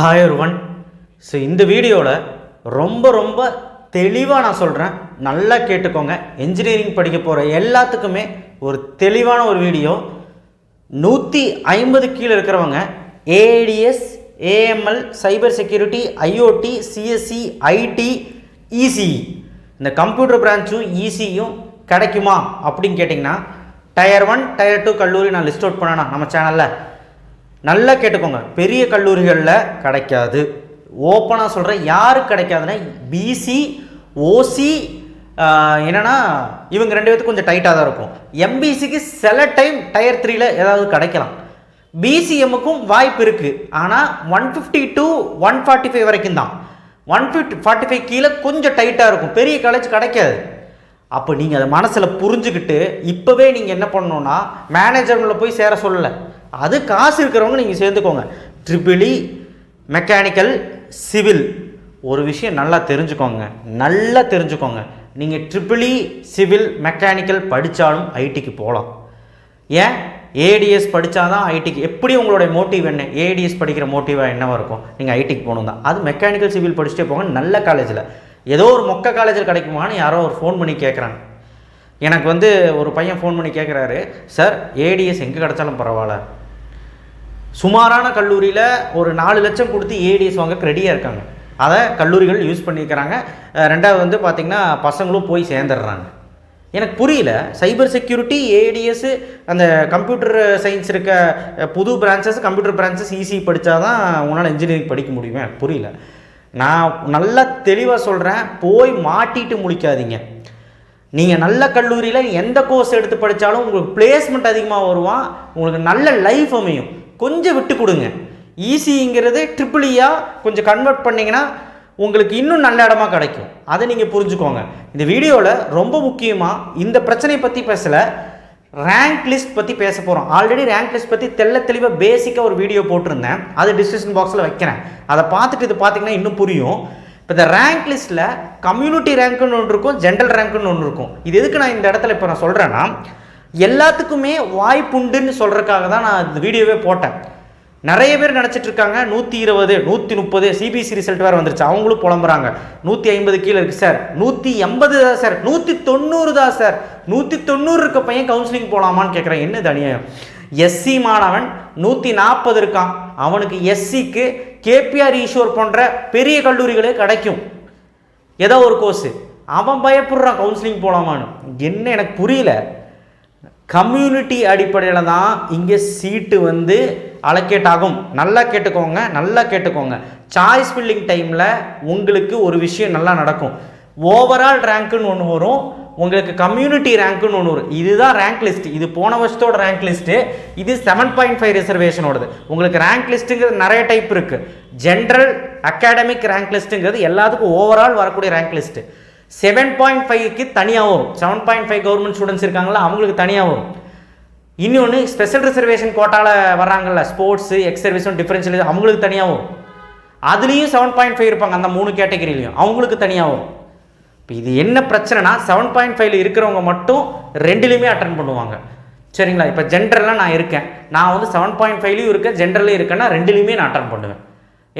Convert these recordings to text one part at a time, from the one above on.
Hi one so இந்த வீடியோவில் ரொம்ப ரொம்ப தெளிவாக நான் சொல்கிறேன் நல்லா கேட்டுக்கோங்க. இன்ஜினியரிங் படிக்க போகிற எல்லாத்துக்குமே ஒரு தெளிவான ஒரு வீடியோ. நூற்றி ஐம்பது கீழே இருக்கிறவங்க ADS AML cyber security IOT CSC IT ECE இந்த கம்ப்யூட்டர் பிரான்ச்சும் இசியும் கிடைக்குமா அப்படின்னு கேட்டிங்கன்னா டயர் ஒன் டயர் டூ கல்லூரி நான் லிஸ்ட் அவுட் பண்ணேன்னா நம்ம சேனலில் நல்லா கேட்டுக்கோங்க. பெரிய கல்லூரிகளில் கிடைக்காது. ஓப்பனாக சொல்கிறேன் யாருக்கு கிடைக்காதுன்னா பிசி ஓசி என்னென்னா இவங்க ரெண்டு பேர்த்துக்கு கொஞ்சம் டைட்டாக தான் இருக்கும். எம்பிசிக்கு சில டைம் டயர் த்ரீயில் ஏதாவது கிடைக்கலாம். பிசிஎம்முக்கும் வாய்ப்பு இருக்குது ஆனால் one fifty to one forty five வரைக்கும் தான். ஒன் ஃபிஃப்டி ஃபார்ட்டி ஃபைவ் கீழே கொஞ்சம் டைட்டாக இருக்கும். பெரிய காலேஜ் கிடைக்காது. அப்போ நீங்கள் அதை மனசில் புரிஞ்சுக்கிட்டு இப்போவே நீங்கள் என்ன பண்ணணுன்னா மேனேஜர்களை போய் சேர சொல்லலை. அது காசு இருக்கிறவங்க நீங்கள் சேர்ந்துக்கோங்க. ட்ரிபிளி மெக்கானிக்கல் சிவில் ஒரு விஷயம் நல்லா தெரிஞ்சுக்கோங்க. நல்லா தெரிஞ்சுக்கோங்க. நீங்கள் ட்ரிபிளி சிவில் மெக்கானிக்கல் படித்தாலும் ஐடிக்கு போகலாம் ஏன்? ஏடிஎஸ் படித்தாதான் ஐடிக்கு எப்படி உங்களுடைய மோட்டிவ் என்ன? ஏடிஎஸ் படிக்கிற மோட்டிவாக என்னவாக இருக்கும்? நீங்கள் ஐடிக்கு போகணும் தான். அது மெக்கானிக்கல் சிவில் படிச்சுட்டே போங்க நல்ல காலேஜில் ஏதோ ஒரு மொக்க காலேஜில் கிடைக்குமான்னு யாரோ ஒரு ஃபோன் பண்ணி கேட்குறாங்க எனக்கு வந்து ஒரு பையன் ஃபோன் பண்ணி கேட்குறாரு சார் ஏடிஎஸ் எங்கே கிடைச்சாலும் பரவாயில்ல. சுமாரான கல்லூரியில் ஒரு நாலு லட்சம் கொடுத்து ஏடிஎஸ் வாங்க ரெடியாக இருக்காங்க. அதை கல்லூரிகள் யூஸ் பண்ணியிருக்கிறாங்க ரெண்டாவது வந்து பார்த்திங்கன்னா பசங்களும் போய் சேர்ந்துடுறாங்க. எனக்கு புரியல. சைபர் செக்யூரிட்டி ஏடிஎஸ் அந்த கம்ப்யூட்டர் சயின்ஸ் இருக்க புது பிரான்ச்சஸ் கம்ப்யூட்டர் பிரான்ச்சஸ் ஈஸி படித்தா தான் உன்னால் இன்ஜினியரிங் படிக்க முடியுமே. எனக்கு புரியல. நான் நல்லா தெளிவாக சொல்கிறேன் போய் மாட்டிட்டு முழிக்காதீங்க. நீங்கள் நல்ல கல்லூரியில் எந்த கோர்ஸ் எடுத்து படித்தாலும் உங்களுக்கு பிளேஸ்மெண்ட் அதிகமாக வருவான். உங்களுக்கு நல்ல லைஃப் அமையும். கொஞ்சம் விட்டு கொடுங்க. ஈஸிங்கிறது ட்ரிபிளியாக கொஞ்சம் கன்வெர்ட் பண்ணிங்கன்னா உங்களுக்கு இன்னும் நல்ல இடமா கிடைக்கும். அதை நீங்கள் புரிஞ்சுக்கோங்க. இந்த வீடியோவில் ரொம்ப முக்கியமாக இந்த பிரச்சனையை பற்றி பேசலை ரேங்க் லிஸ்ட் பற்றி பேச போகிறோம் ஆல்ரெடி ரேங்க் லிஸ்ட் பற்றி தெல்ல தெளிவாக பேசிக்காக ஒரு வீடியோ போட்டிருந்தேன். அது டிஸ்கிரிப்ஷன் பாக்ஸில் வைக்கிறேன். அதை பார்த்துட்டு இது பார்த்தீங்கன்னா இன்னும் புரியும். இப்போ இந்த ரேங்க் லிஸ்ட்டில் கம்யூனிட்டி ரேங்க்குன்னு ஒன்று இருக்கும் ஜென்ரல் ரேங்க்குன்னு ஒன்று இருக்கும். இது எதுக்கு நான் இந்த இடத்துல இப்போ நான் சொல்கிறேன்னா எல்லாத்துக்குமே வாய்ப்புண்டுன்னு சொல்கிறதுக்காக தான் நான் இந்த வீடியோவே போட்டேன். நிறைய பேர் நினச்சிட்டு இருக்காங்க நூற்றி இருபது நூற்றி முப்பது சிபிஎஸ்சி ரிசல்ட் வேறு வந்துருச்சு. அவங்களும் புலம்புறாங்க. நூற்றி ஐம்பது கீழே இருக்குது சார் நூற்றி எண்பது தான் சார் நூற்றி தொண்ணூறு தான் சார் நூற்றி தொண்ணூறு இருக்க பையன் கவுன்சிலிங் போகலாமான்னு கேட்குறேன் என்ன தனியாக எஸ்சி மாணவன் நூற்றி நாற்பது இருக்கான். அவனுக்கு எஸ்சிக்கு கேபிஆர் ஈஸ்வர் போன்ற பெரிய கல்லூரிகளே கிடைக்கும். ஏதோ ஒரு கோர்ஸு அவன் பயப்படுறான் கவுன்சிலிங் போகலாமான்னு என்ன எனக்கு புரியல. கம்யூனிட்டி அடிப்படையில் தான் இங்கே சீட்டு வந்து அலோகேட் ஆகும். நல்லா கேட்டுக்கோங்க நல்லா கேட்டுக்கோங்க. சாய்ஸ் ஃபில்லிங் டைமில் உங்களுக்கு ஒரு விஷயம் நல்லா நடக்கும். ஓவரால் ரேங்க்குன்னு ஒன்று வரும். உங்களுக்கு கம்யூனிட்டி ரேங்க்குன்னு ஒன்று வரும். இதுதான் ரேங்க் லிஸ்ட் இது போன வருஷத்தோட ரேங்க் லிஸ்ட்டு இது செவன் பாயிண்ட் ஃபைவ் ரிசர்வேஷனோடது உங்களுக்கு ரேங்க் லிஸ்ட்டுங்கிறது நிறைய டைப் இருக்குது ஜென்ரல் அகாடமிக் ரேங்க் லிஸ்ட்டுங்கிறது எல்லாத்துக்கும் ஓவரால் வரக்கூடிய ரேங்க் லிஸ்ட்டு செவன் பாயிண்ட் ஃபைவ்க்கு தனியாக வரும். Seven point five government students இருக்காங்களா அவங்களுக்கு தனியாக வரும். இன்னொன்று ஸ்பெஷல் ரிசர்வேஷன் கோட்டாவில் வர்றாங்கல்ல ஸ்போர்ட்ஸு எக்ஸ் சர்வீஸும் டிஃபரன்ஷியல் அவங்களுக்கு தனியாக வரும். அதுலேயும் செவன் பாயிண்ட் ஃபைவ் இருப்பாங்க அந்த மூணு கேட்டகரியிலையும் அவங்களுக்கு தனியாக வரும். இப்போ இது என்ன பிரச்சனைனா செவன் பாயிண்ட் ஃபைவ்ல இருக்கிறவங்க மட்டும் ரெண்டுலேயுமே அட்டன் பண்ணுவாங்க. சரிங்களா? இப்போ ஜென்ரலாக நான் இருக்கேன். நான் வந்து செவன் பாயிண்ட் ஃபைவ்லையும் இருக்கேன் ஜென்ரலையும் இருக்கேன்னா ரெண்டுலேயுமே நான் அட்டன் பண்ணுவேன்.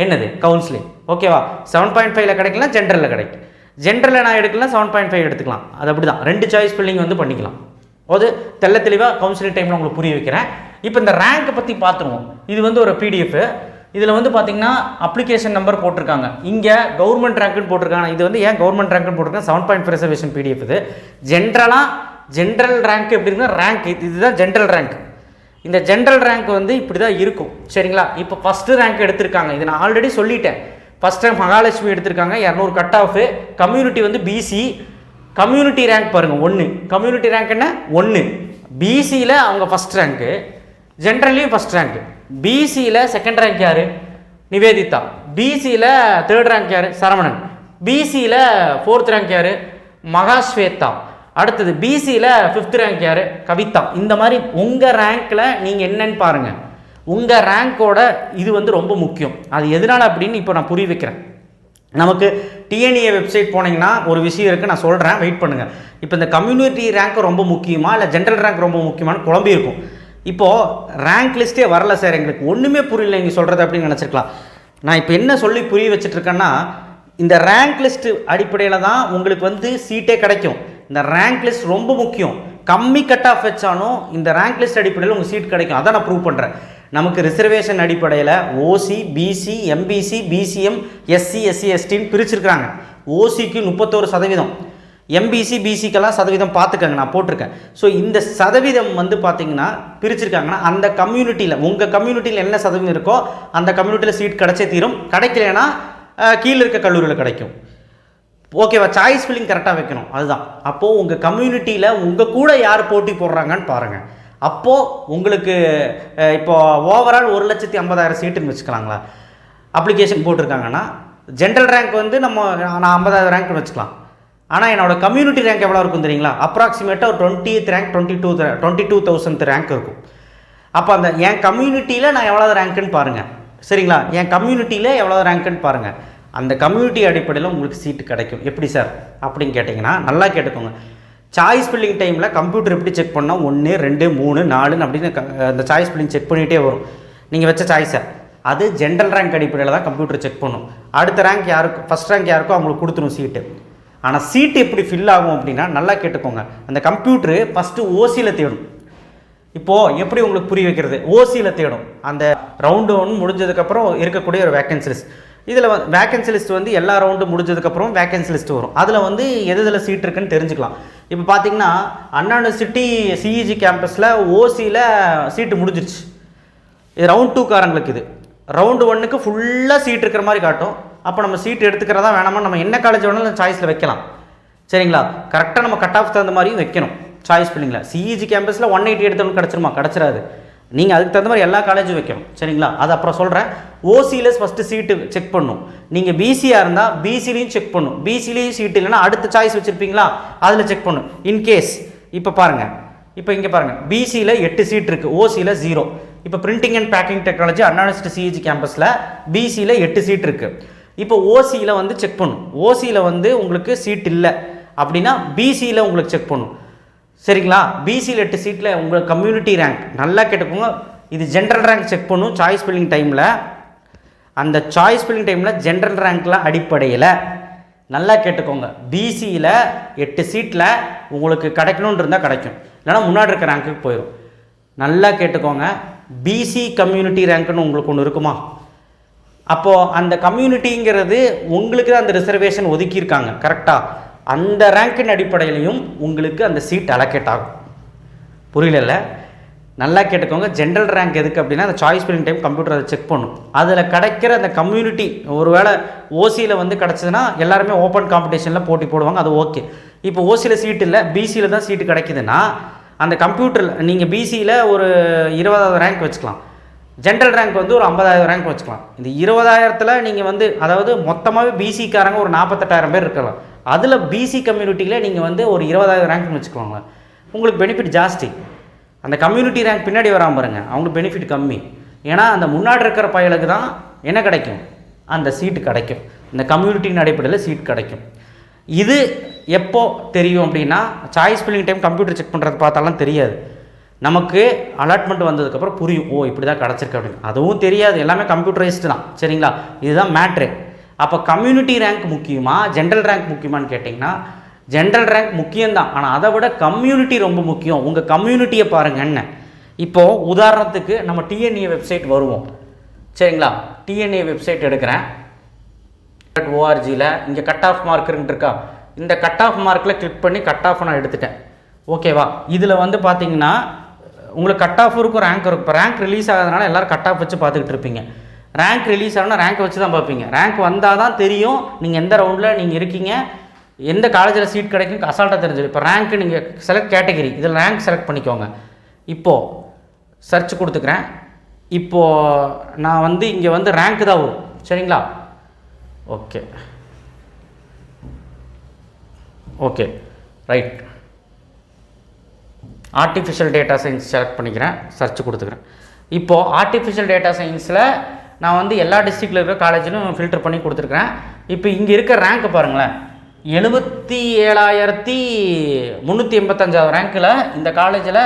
என்னது? கவுன்சிலிங் ஓகேவா செவன் பாயிண்ட் ஃபைவ்ல கிடைக்கலாம் ஜென்ரலில் கிடைக்கும். ஜென்ரலில் நான் எடுக்கலாம் செவன் பாயிண்ட் ஃபைவ் எடுத்துக்கலாம். அது அப்படி தான் ரெண்டு சாய்ஸ் ஃபில்லிங் வந்து பண்ணிக்கலாம். அது தெள்ள தெளிவாக கவுன்சிலிங் டைமில் உங்களுக்கு புரிய வைக்கிறேன். இப்போ இந்த ரேங்க்கை பற்றி பார்த்துருவோம். இது வந்து ஒரு பிடிஎஃப் இதில் வந்து பார்த்தீங்கன்னா அப்ளிகேஷன் நம்பர் போட்டிருக்காங்க. இங்கே கவர்மெண்ட் ரேங்க்குன்னு போட்டிருக்காங்க. இது வந்து ஏன் கவர்மெண்ட் ரேங்க்குன்னு போட்டிருக்காங்க? செவன் பாயிண்ட் ரிசர்வேஷன் பிடிஎஃப் இது. ஜென்ரலாக ஜென்ரல் ரேங்க் எப்படி இருக்குன்னா ரேங்க் இதுதான் ஜென்ரல் ரேங்க் இந்த ஜென்ரல் ரேங்க் வந்து இப்படி தான் இருக்கும். சரிங்களா? இப்போ ஃபஸ்ட்டு ரேங்க் எடுத்திருக்காங்க. இது நான் ஆல்ரெடி சொல்லிட்டேன். ஃபஸ்ட் டைம் மகாலட்சுமி எடுத்திருக்காங்க இரநூறு கட் ஆஃபு கம்யூனிட்டி வந்து பிசி கம்யூனிட்டி ரேங்க் பாருங்கள் ஒன்று கம்யூனிட்டி ரேங்க் என்ன? ஒன்று பிசியில் அவங்க ஃபஸ்ட் ரேங்க்கு ஜென்ரல்லையும் ஃபஸ்ட் ரேங்க்கு பிசியில் செகண்ட் ரேங்க் யார்? நிவேதிதா. பிசியில் தேர்ட் ரேங்க் யார்? சரவணன். பிசியில் ஃபோர்த் ரேங்க் யார்? மகாஸ்வேதா. அடுத்தது பிசியில் ஃபிஃப்த் ரேங்க் யார்? கவிதா. இந்த மாதிரி உங்கள் ரேங்க்கில் நீங்கள் என்னன்னு பாருங்கள் உங்கள் ரேங்க்கோட இது வந்து ரொம்ப முக்கியம். அது எதனால் அப்படின்னு இப்போ நான் புரிய வைக்கிறேன். நமக்கு டிஎன்ஏ வெப்சைட் போனீங்கன்னா ஒரு விஷயம் இருக்குது நான் சொல்கிறேன் வெயிட் பண்ணுங்கள் இப்போ இந்த கம்யூனிட்டி ரேங்க் ரொம்ப முக்கியமா இல்லை ஜென்ரல் ரேங்க் ரொம்ப முக்கியமானு குழம்பி இருக்கும். இப்போது ரேங்க் லிஸ்ட்டே வரல சார் எங்களுக்கு ஒன்றுமே புரியல நீங்கள் சொல்கிறது அப்படின்னு நினச்சிருக்கலாம். நான் இப்போ என்ன சொல்லி புரிய வச்சுட்ருக்கேன்னா இந்த ரேங்க் லிஸ்ட் அடிப்படையில் தான் உங்களுக்கு வந்து சீட்டே கிடைக்கும். இந்த ரேங்க் லிஸ்ட் ரொம்ப முக்கியம். கம்மி கட் ஆஃப் வச்சாலும் இந்த ரேங்க் லிஸ்ட் அடிப்படையில் உங்கள் சீட் கிடைக்கும். அதை நான் ப்ரூவ் பண்ணுறேன் நமக்கு ரிசர்வேஷன் அடிப்படையில் OC BC MBC BCM SC SC எஸ்டின்னு பிரிச்சிருக்கிறாங்க. ஓசிக்கு முப்பத்தோரு சதவீதம். எம்பிசி பிசிக்கெல்லாம் சதவீதம் பார்த்துக்கங்க நான் போட்டிருக்கேன். ஸோ இந்த சதவீதம் வந்து பார்த்தீங்கன்னா பிரிச்சிருக்காங்கன்னா அந்த கம்யூனிட்டியில் உங்கள் கம்யூனிட்டியில் என்ன சதவீதம் இருக்கோ அந்த கம்யூனிட்டியில் சீட் கிடைச்சே தீரும். கிடைக்கலனா கீழே இருக்க கல்லூரியில் கிடைக்கும். ஓகேவா சாய்ஸ் ஃபில்லிங் கரெக்டாக வைக்கணும். அதுதான். அப்போது உங்கள் கம்யூனிட்டியில் உங்கள் கூட யார் போட்டி போடுறாங்கன்னு பாருங்கள் அப்போது உங்களுக்கு இப்போ ஓவரால் ஒரு லட்சத்தி ஐம்பதாயிரம் சீட்டுன்னு வச்சுக்கலாங்களா? அப்ளிகேஷன் போட்டிருக்காங்கன்னா ஜென்ரல் ரேங்க் வந்து நம்ம நான் ஐம்பதாயிரம் ரேங்க்னு வச்சுக்கலாம். ஆனால் என்னோட கம்யூனிட்டி ரேங்க் எவ்வளோ இருக்கும் தெரியுங்களா? அப்ராக்சிமேட்டாக ஒரு twenty rank twenty two twenty two thousand rank இருக்கும். அப்போ அந்த என் கம்யூனிட்டியில் நான் எவ்வளோ ரேங்க்குன்னு பாருங்கள் சரிங்களா? என் கம்யூனிட்டியில் எவ்வளோ ரேங்க்குன்னு பாருங்கள் அந்த கம்யூனிட்டி அடிப்படையில் உங்களுக்கு சீட்டு கிடைக்கும். எப்படி சார் அப்படின்னு கேட்டிங்கன்னா நல்லா கேட்டுக்கோங்க. சாய்ஸ் ஃபில்லிங் டைமில் கம்ப்யூட்டர் எப்படி செக் பண்ணால் ஒன்று ரெண்டு மூணு நாலுன்னு அப்படின்னு க- அந்த சாய்ஸ் ஃபில்லிங் செக் பண்ணிகிட்டே வரும். நீங்கள் வச்ச சாய்ஸை அது ஜென்ரல் ரேங்க் அடிப்படையில் தான் கம்ப்யூட்டர் செக் பண்ணும். அடுத்த ரேங்க் யாருக்கு ஃபஸ்ட் ரேங்க் யாருக்கோ அவங்களுக்கு கொடுத்துரும் சீட்டு ஆனால் சீட்டு எப்படி ஃபில் ஆகும் அப்படின்னா நல்லா கேட்டுக்கோங்க. அந்த கம்ப்யூட்டரு ஃபஸ்ட்டு ஓசியில் தேடும். இப்போது எப்படி உங்களுக்கு புரிய வைக்கிறது? ஓசியில் தேடும். அந்த ரவுண்டு ஒன் முடிஞ்சதுக்கப்புறம் இருக்கக்கூடிய ஒரு வேக்கன்சி இதில் இதில் வேக்கன்சி லிஸ்ட் வந்து எல்லா ரவுண்டு முடிஞ்சதுக்கப்புறம் வேக்கன்சி லிஸ்ட் வரும். அதில் வந்து எது எதில் சீட் இருக்குன்னு தெரிஞ்சுக்கலாம். இப்போ பார்த்தீங்கன்னா அண்ணா யூனிவர்சிட்டி சிஇஜி கேம்பஸில் ஓசியில் சீட்டு முடிஞ்சிருச்சு. இது ரவுண்ட் டூ காரங்களுக்கு இது. ரவுண்டு ஒன்றுக்கு ஃபுல்லாக சீட் இருக்கிற மாதிரி காட்டும். அப்போ நம்ம சீட் எடுத்துக்கிறதா வேணாமா? நம்ம என்ன காலேஜ் வேணாலும் சாய்ஸில் வைக்கலாம். சரிங்களா? கரெக்டாக நம்ம கட் ஆஃப் தகுந்த மாதிரியும் வைக்கணும். சாய்ஸ் பிள்ளைங்களா. சிஇஜி கேம்பஸில் ஒன் எயிட்டி எடுத்தவங்க கிடச்சிருமா? கிடச்சிடாது நீங்கள் அதுக்கு தகுந்த மாதிரி எல்லா காலேஜும் வைக்கணும். சரிங்களா? அது அப்புறம் சொல்கிறேன் ஓசியில் ஃபஸ்ட்டு சீட்டு செக் பண்ணும். நீங்கள் பிசியாக இருந்தால் பிசிலையும் செக் பண்ணும். பிசிலையும் சீட் இல்லைன்னா அடுத்த சாய்ஸ் வச்சுருப்பீங்களா? அதில் செக் பண்ணும். இன்கேஸ் இப்போ பாருங்கள் இப்போ இங்கே பாருங்கள் பிசியில் எட்டு சீட் இருக்குது ஓசியில் ஜீரோ இப்போ printing and packing technology Anna University CG கேம்பஸில் பிசியில் எட்டு சீட் இருக்குது இப்போ ஓசியில் வந்து செக் பண்ணும். ஓசியில் வந்து உங்களுக்கு சீட் இல்லை. அப்படின்னா பிசியில் உங்களுக்கு செக் பண்ணும். சரிங்களா? பிசியில் எட்டு சீட்டில் உங்கள் கம்யூனிட்டி ரேங்க் நல்லா கேட்டுக்கோங்க. இது ஜென்ரல் ரேங்க் செக் பண்ணும். சாய்ஸ் ஃபில்லிங் டைமில் அந்த சாய்ஸ் ஃபில்லிங் டைமில் ஜென்ரல் ரேங்க்கில் அடிப்படையில் நல்லா கேட்டுக்கோங்க. பிசியில் எட்டு சீட்டில் உங்களுக்கு கிடைக்கணுன்னு இருந்தால் கிடைக்கும். இல்லைனா முன்னாடி இருக்க ரேங்க்குக்கு போயிடும் நல்லா கேட்டுக்கோங்க. பிசி கம்யூனிட்டி ரேங்க்னு உங்களுக்கு ஒன்று இருக்குமா? அப்போது அந்த கம்யூனிட்டிங்கிறது உங்களுக்கு தான் அந்த ரிசர்வேஷன் ஒதுக்கியிருக்காங்க. கரெக்டாக அந்த ரேங்கின் அடிப்படையிலையும் உங்களுக்கு அந்த சீட் அலோகேட் ஆகும். புரியல நல்லா கேட்டுக்கோங்க. ஜென்ரல் ரேங்க் எதுக்கு அப்படின்னா அந்த சாய்ஸ் ஃபில்லிங் டைம் கம்ப்யூட்டர் அதை செக் பண்ணும். அதில் கிடைக்கிற அந்த கம்யூனிட்டி ஒருவேளை ஓசியில் வந்து கிடச்சதுன்னா எல்லாருமே ஓப்பன் காம்படிஷனில் போட்டி போடுவாங்க. அது ஓகே இப்போ ஓசியில் சீட் இல்லை பிசியில் தான் சீட்டு கிடைக்குதுன்னா அந்த கம்ப்யூட்டரில் நீங்கள் பிசியில் ஒரு இருபதாவது ரேங்க் வச்சுக்கலாம். ஜென்ரல் ரேங்க் வந்து ஒரு ஐம்பதாயிரம் ரேங்க் வச்சுக்கலாம். இந்த இருபதாயிரத்தில் நீங்கள் வந்து அதாவது மொத்தமாகவே பிசிக்காரங்க ஒரு நாற்பத்தெட்டாயிரம் பேர் இருக்கலாம். அதில் பிசி கம்யூனிட்டியில் நீங்கள் வந்து ஒரு இருபதாயிரம் ரேங்க்னு வச்சுக்கோங்க. உங்களுக்கு பெனிஃபிட் ஜாஸ்தி. அந்த கம்யூனிட்டி ரேங்க் பின்னாடி வராமல் பாருங்க. அவங்களுக்கு பெனிஃபிட் கம்மி. ஏன்னா அந்த முன்னாடி இருக்கிற பயலுக்கு தான் என்ன கிடைக்கும்? அந்த சீட்டு கிடைக்கும். இந்த கம்யூனிட்டியின் அடிப்படையில் சீட் கிடைக்கும். இது எப்போ தெரியும் அப்படின்னா choice filling time computer check பண்ணுறது பார்த்தாலாம் தெரியாது. நமக்கு அலாட்மெண்ட் வந்ததுக்கப்புறம் புரியும். ஓ இப்படி தான் கிடச்சிருக்கு அப்படின்னு. அதுவும் தெரியாது. எல்லாமே கம்ப்யூட்டரைஸ்டு தான். சரிங்களா? இதுதான் மேட்ரு அப்போ கம்யூனிட்டி ரேங்க் முக்கியமா ஜென்ரல் ரேங்க் முக்கியமான்னு கேட்டிங்கன்னா ஜென்ரல் ரேங்க் முக்கியம்தான். ஆனால் அதை விட கம்யூனிட்டி ரொம்ப முக்கியம். உங்கள் கம்யூனிட்டியை பாருங்கன்னு இப்போது உதாரணத்துக்கு நம்ம டிஎன்ஏ வெப்சைட் வருவோம். சரிங்களா? டிஎன்ஏ வெப்சைட் எடுக்கிறேன். ஓஆர்ஜியில் இங்கே கட் ஆஃப் மார்க்குன்ட்டு இருக்கா? இந்த கட் ஆஃப் மார்க்கில் கிளிக் பண்ணி கட் ஆஃப் நான் எடுத்துட்டேன். ஓகேவா இதில் வந்து பார்த்தீங்கன்னா உங்களுக்கு கட் ஆஃப் இருக்கும் ரேங்க் இருக்கும். இப்போ ரேங்க் ரிலீஸ் ஆகாதனால எல்லோரும் கட் ஆஃப் வச்சு பார்த்துக்கிட்டு இருப்பீங்க. ரேங்க் ரிலீஸ் ஆகணும்னா ரேங்க் வச்சு தான் பார்ப்பீங்க. ரேங்க் வந்தால் தான் தெரியும். நீங்கள் எந்த ரவுண்டில் நீங்கள் இருக்கீங்க. எந்த காலேஜில் சீட் கிடைக்கும் அசால்ட்டாக தெரிஞ்சிடும். இப்போ ரேங்க் நீங்கள் செலக்ட் கேட்டகரி இதில் ரேங்க் செலக்ட் பண்ணிக்கோங்க. இப்போது சர்ச் கொடுத்துக்கிறேன். இப்போது நான் வந்து இங்கே வந்து ரேங்க் தான் வரும். சரிங்களா? Okay okay right artificial data science select பண்ணிக்கிறேன். சர்ச் கொடுத்துக்கிறேன். இப்போது ஆர்டிஃபிஷியல் டேட்டா சயின்ஸில் நான் வந்து எல்லா டிஸ்ட்ரிக்டில் இருக்கிற காலேஜிலும் ஃபில்டர் பண்ணி கொடுத்துருக்குறேன். இப்போ இங்கே இருக்க ரேங்க் பாருங்களேன். எழுபத்தி ஏழாயிரத்தி முந்நூற்றி எண்பத்தஞ்சாவது ரேங்க்கில் இந்த காலேஜில்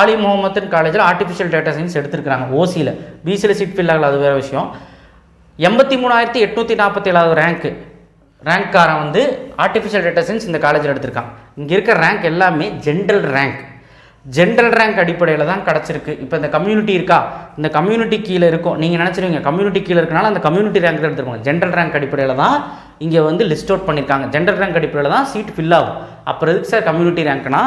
ஆலி முகமதுன் காலேஜில் ஆர்டிஃபிஷியல் டேட்டா சயின்ஸ் எடுத்துருக்குறாங்க ஓசியில் பிசியில் சீட் ஃபில் ஆகல அது வேறு விஷயம். எண்பத்தி மூணாயிரத்தி எட்நூற்றி நாற்பத்தி ஏழாவது ரேங்க்கு ரேங்க்காரன் வந்து ஆர்டிஃபிஷியல் டேட்டா சயின்ஸ் இந்த காலேஜில் எடுத்திருக்கான். இங்கே இருக்க ரேங்க் எல்லாமே ஜென்ரல் ரேங்க் ஜென்ரல் ரேங்க் அடிப்படையில் தான் கிடச்சிருக்கு. இப்போ இந்த கம்யூனிட்டி இருக்கா? இந்த கம்யூனிட்டி கீழே இருக்கும். நீங்கள் நினச்சிருவீங்க கம்யூனிட்டி கீழே இருக்கனால அந்த கம்யூனிட்டி ரேங்க் எடுத்துருக்கோம் ஜென்ரல் ரேங்க் அடிப்படையில் தான் இங்கே வந்து லிஸ்ட் அவுட் பண்ணியிருக்காங்க ஜென்ரல் ரேங்க் அடிப்படையில் தான் சீட் ஃபில் ஆகும். அப்புறம் எதுக்கு சார் கம்யூனிட்டி ரேங்க்னா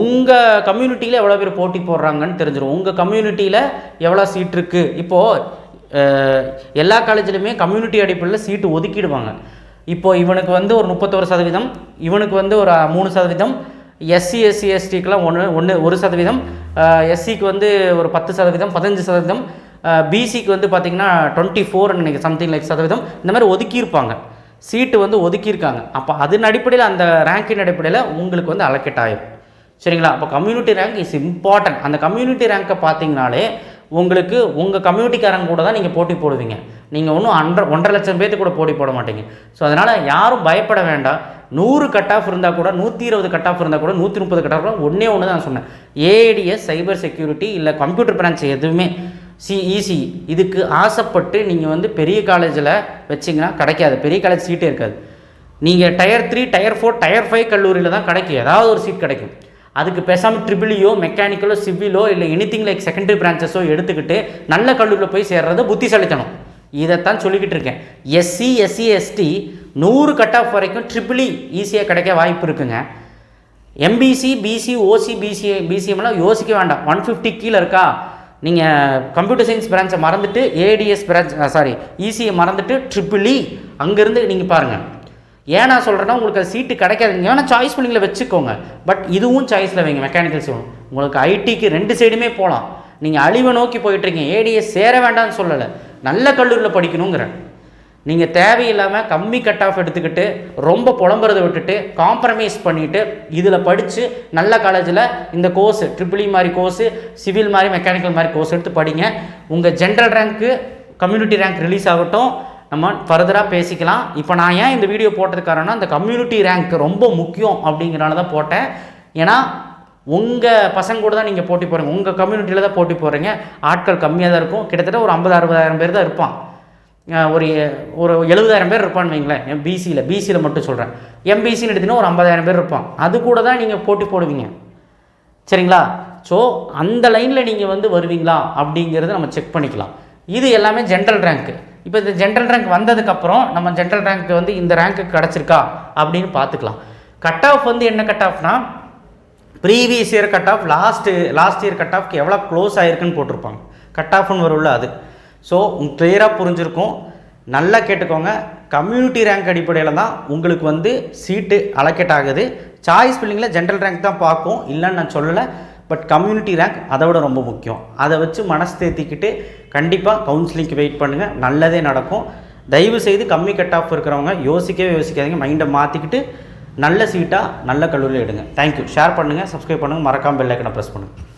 உங்கள் கம்யூனிட்டியில் எவ்வளோ பேர் போட்டி போடுறாங்கன்னு தெரிஞ்சிடும் உங்கள் கம்யூனிட்டியில் எவ்வளோ சீட் இருக்குது இப்போது எல்லா காலேஜ்லையுமே கம்யூனிட்டி அடிப்படையில் சீட்டு ஒதுக்கிடுவாங்க. இப்போது இவனுக்கு வந்து ஒரு முப்பத்தோரு சதவீதம் இவனுக்கு வந்து ஒரு மூணு சதவீதம் எஸ்சி எஸ்சி எஸ்டிக்கெலாம் ஒன்று ஒன்று ஒரு சதவீதம். எஸ்சிக்கு வந்து ஒரு பத்து சதவீதம் பதினஞ்சு சதவீதம். பிசிக்கு வந்து பார்த்திங்கன்னா டுவெண்ட்டி ஃபோர் நினைக்கிறேன் சம்திங் லைக் சதவீதம். இந்த மாதிரி ஒதுக்கியிருப்பாங்க. சீட்டு வந்து ஒதுக்கியிருக்காங்க. அப்போ அதன் அடிப்படையில் அந்த ரேங்கின் அடிப்படையில் உங்களுக்கு வந்து அலக்கெட் ஆகிடும் சரிங்களா? அப்போ கம்யூனிட்டி ரேங்க் இஸ் இம்பார்ட்டன்ட் அந்த கம்யூனிட்டி ரேங்க்கை பார்த்தீங்கனாலே உங்களுக்கு உங்கள் கம்யூனிட்டிக்காரங்க கூட தான் நீங்கள் போட்டி போடுவீங்க. நீங்கள் ஒன்றும் அண்டர் ஒன்றரை லட்சம் பேர்த்து கூட போட்டி போட மாட்டீங்க. ஸோ அதனால் யாரும் பயப்பட வேண்டாம். நூறு கட் ஆஃப் இருந்தால் கூட நூற்றி இருபது கட் ஆஃப் இருந்தால் கூட நூற்றி முப்பது கட் ஆஃப் ஒன்றே ஒன்று தான் சொன்னேன். ஏடிஎஸ் சைபர் செக்யூரிட்டி இல்லை கம்ப்யூட்டர் பிரான்ச் எதுவுமே. சிஇசி இதுக்கு ஆசைப்பட்டு நீங்கள் வந்து பெரிய காலேஜில் வச்சிங்கன்னா கிடைக்காது. பெரிய காலேஜ் சீட்டே இருக்காது. நீங்கள் tier three tier four tier five கல்லூரியில் தான் கிடைக்கும். ஏதாவது ஒரு சீட் கிடைக்கும். அதுக்கு பேசாமல் ட்ரிபிளியோ மெக்கானிக்கலோ சிவிலோ இல்லை எனிதிங் லைக் செகண்டரி பிரான்ச்சஸோ எடுத்துக்கிட்டு நல்ல கல்லூரியில் போய் சேர்றது புத்திசாலித்தனம். இதைத்தான் சொல்லிக்கிட்டு இருக்கேன். எஸ்சி எஸ்சி எஸ்டி நூறு கட் ஆஃப் வரைக்கும் ட்ரிபிளி ஈஸியாக e கிடைக்க வாய்ப்பு இருக்குங்க. எம்பிசி பிசி ஓசி பிசி பிசிஎம்லாம் யோசிக்க வேண்டாம். ஒன் ஃபிஃப்டி கீழே இருக்கா? நீங்கள் கம்ப்யூட்டர் சயின்ஸ் பிரான்ச்சை மறந்துட்டு ஏடிஎஸ் பிரான்ச் சாரி இசியை மறந்துட்டு ட்ரிபிளி e அங்கேருந்து நீங்கள் பாருங்கள் ஏன் நான் சொல்கிறேன்னா உங்களுக்கு அது சீட்டு கிடைக்காது. நீங்கள் வேணால் சாய்ஸ் பண்ணிங்கள வச்சுக்கோங்க. பட் இதுவும் சாய்ஸில் வைங்க மெக்கானிக்கல் சிவன் உங்களுக்கு ஐடிக்கு ரெண்டு சைடுமே போகலாம் நீங்கள் அழிவை நோக்கி போயிட்டுருக்கீங்க ஏடிஎஸ் சேர வேண்டாம்னு சொல்லலை. நல்ல கல்லூரியில் படிக்கணுங்கிறேன் நீங்கள் தேவையில்லாமல் கம்மி கட் ஆஃப் எடுத்துக்கிட்டு ரொம்ப புலம்புறதை விட்டுட்டு காம்ப்ரமைஸ் பண்ணிவிட்டு இதில் படித்து நல்ல காலேஜில் இந்த கோர்ஸு ட்ரிபிளி e மாதிரி கோர்ஸு சிவில் மாதிரி மெக்கானிக்கல் மாதிரி கோர்ஸ் எடுத்து படிங்க. உங்கள் general rank community rank release ஆகட்டும். நம்ம ஃபர்தராக பேசிக்கலாம். இப்போ நான் ஏன் இந்த வீடியோ போட்டதுக்காரனா காரணம் அந்த கம்யூனிட்டி ரேங்க் ரொம்ப முக்கியம் அப்படிங்கிறனால தான் போட்டேன். ஏன்னா உங்கள் பசங்க கூட தான் நீங்கள் போட்டி போகிறீங்க உங்கள் கம்யூனிட்டியில் தான் போட்டி போகிறீங்க ஆட்கள் கம்மியாக தான் இருக்கும். கிட்டத்தட்ட ஒரு ஐம்பது அறுபதாயிரம் பேர் தான் இருப்பான். ஒரு ஒரு எழுபதாயிரம் பேர் இருப்பான்னு வைங்களேன். என் பிசியில் பிசியில் மட்டும் சொல்கிறேன் எம்பிசின்னு எடுத்தீங்கன்னா ஒரு ஐம்பதாயிரம் பேர் இருப்பான். அது கூட தான் நீங்கள் போட்டி போடுவீங்க. சரிங்களா? ஸோ அந்த லைனில் நீங்கள் வந்து வருவீங்களா? அப்படிங்கிறத நம்ம செக் பண்ணிக்கலாம். இது எல்லாமே ஜென்ரல் ரேங்க்கு இப்போ இந்த ஜென்ரல் ரேங்க் வந்ததுக்கப்புறம் நம்ம ஜென்ரல் ரேங்க் வந்து இந்த ரேங்க்கு கிடச்சிருக்கா? அப்படின்னு பார்த்துக்கலாம். கட் ஆஃப் வந்து என்ன cut ஆஃப்னா previous year cut off last last year cut ஆஃப்க்கு எவ்வளோ க்ளோஸ் ஆகிருக்குன்னு போட்டிருப்பாங்க. கட் ஆஃப்னு வரும்ல அது. ஸோ கிளியராக புரிஞ்சிருக்கும். நல்லா கேட்டுக்கோங்க. கம்யூனிட்டி ரேங்க் அடிப்படையில் தான் உங்களுக்கு வந்து சீட்டு அலக்கேட் ஆகுது. சாய்ஸ் பில்லிங்கில் ஜென்ரல் ரேங்க் தான் பார்க்கும் இல்லைன்னு நான் சொல்லலை. பட் கம்யூனிட்டி ரேங்க் அதை விட ரொம்ப முக்கியம். அதை வச்சு மனசு தேத்திக்கிட்டு கண்டிப்பாக கவுன்சிலிங்க்கு வெயிட் பண்ணுங்கள் நல்லதே நடக்கும். தயவு செய்து கம்மி கட் ஆஃப் இருக்கிறவங்க யோசிக்கவே யோசிக்காதீங்க. மைண்டை மாற்றிக்கிட்டு நல்ல சீட்டாக நல்ல கல்லூரியில் எடுங்க. தேங்க்யூ ஷேர் பண்ணுங்கள் சப்ஸ்கிரைப் பண்ணுங்கள் மறக்காமல் பெல் ஐக்கனை ப்ரெஸ் பண்ணுங்கள்